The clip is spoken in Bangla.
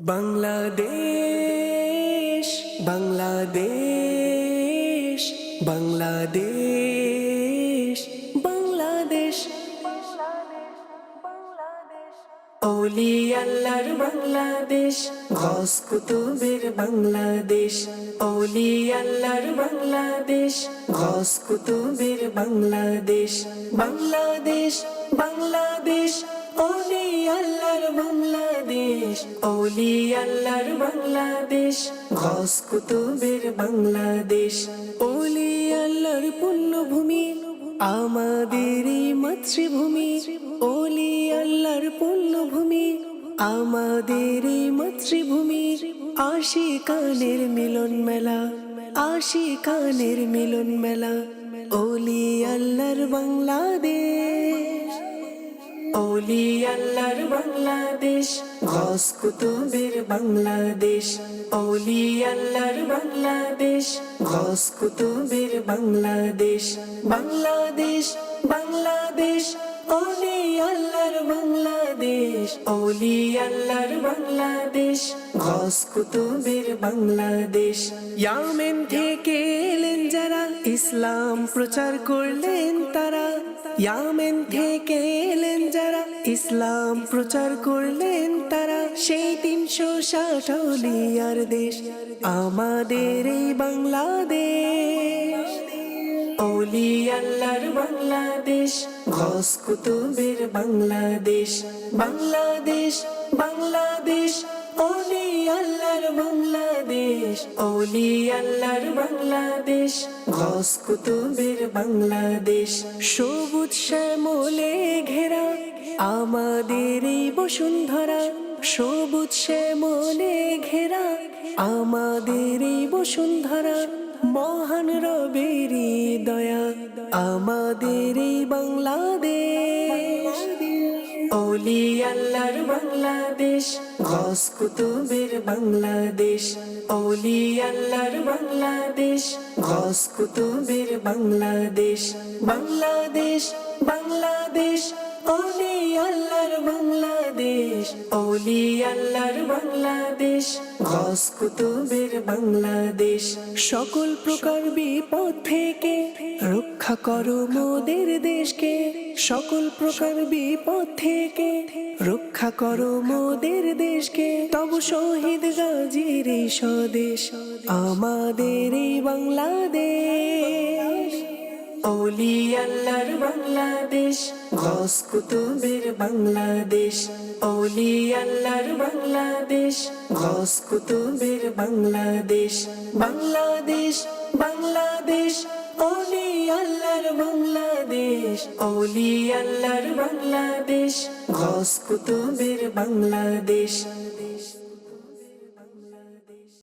বাংলাদেশ বাংলাদেশ বাংলাদেশ বাংলাদেশ। ওলি আল্লাহর বাংলাদেশ, ঘস কুতুবের বাংলাদেশ। ওলি আল্লাহর বাংলাদেশ, ঘস কুতুবের বাংলাদেশ। বাংলাদেশ বাংলাদেশ। ওলি আল্লাহর বাংলাদেশ ওলি আল্লাহর বাংলাদেশ, ঘস কুতুবের বাংলাদেশ। ওলি আল্লাহর পুণ্যভূমি আমাদের এই মাতৃভূমি। ওলি আল্লাহর পুণ্যভূমি আমাদের এই মাতৃভূমি। আশি কানের মিলন মেলা আশি কানের মিলন মেলা। ওলি আল্লাহর বাংলাদেশ। ওলি আল্লাহর বাংলাদেশ ঘস কুতুবের বাংলাদেশ। ওলি আল্লাহর বাংলাদেশ ঘস কুতুবের বাংলাদেশ। বাংলাদেশ বাংলাদেশ ওলি আল্লাহর বাংলাদেশ। ওলি আল্লাহর বাংলাদেশ ঘস কুতুবের বাংলাদেশ। ইয়ামেন থেকে এলেন যারা, ইসলাম প্রচার করলেন তারা। ইয়ামেন থেকে এলেন যারা ইসলাম প্রচার করলেন তারা সেই তিনশো ষাট দেশ। আমাদের এই বাংলাদেশ। ওলি আল্লাহর বাংলাদেশ, ঘস কুতুবের বাংলাদেশ। বাংলাদেশ বাংলাদেশ ওলি আল্লাহর বাংলাদেশ। ওলি আল্লাহর বাংলাদেশ ঘস কুতুবের বাংলাদেশ। সবুজ শ্যামলে ঘেরা আমাদের এই বসুন্ধরা। সবুজ শ্যামলে ঘেরা আমাদের এই বসুন্ধরা। মহান রবেরি দয়া, আমাদের এই বাংলাদেশ। ওলি আল্লাহর বাংলাদেশ গস কুতুবের বাংলাদেশ। অলি আল্লাহর বাংলাদেশ গস কুতুবের বাংলাদেশ। বাংলাদেশ বাংলাদেশ। ওলি আল্লাহর বাংলাদেশ ওলি আল্লাহর বাংলাদেশ ঘস কুতুবের বাংলাদেশ। সকল প্রকার বিপদ থেকে রক্ষা করো মোদের দেশকে। সকল প্রকার বিপদ থেকে রক্ষা করো মোদের দেশকে। তব শহীদ গাজীর স্বদেশ, আমাদের এই বাংলাদেশ। ওলি আল্লাহর বাংলাদেশ ঘস কুতুবের বাংলাদেশ। ওলি আল্লাহর বাংলাদেশ ঘস কুতুবের বাংলাদেশ। বাংলাদেশ বাংলাদেশ ওলি আল্লাহর বাংলাদেশ। ওলি আল্লাহর বাংলাদেশ ঘস কুতুবের বাংলাদেশ।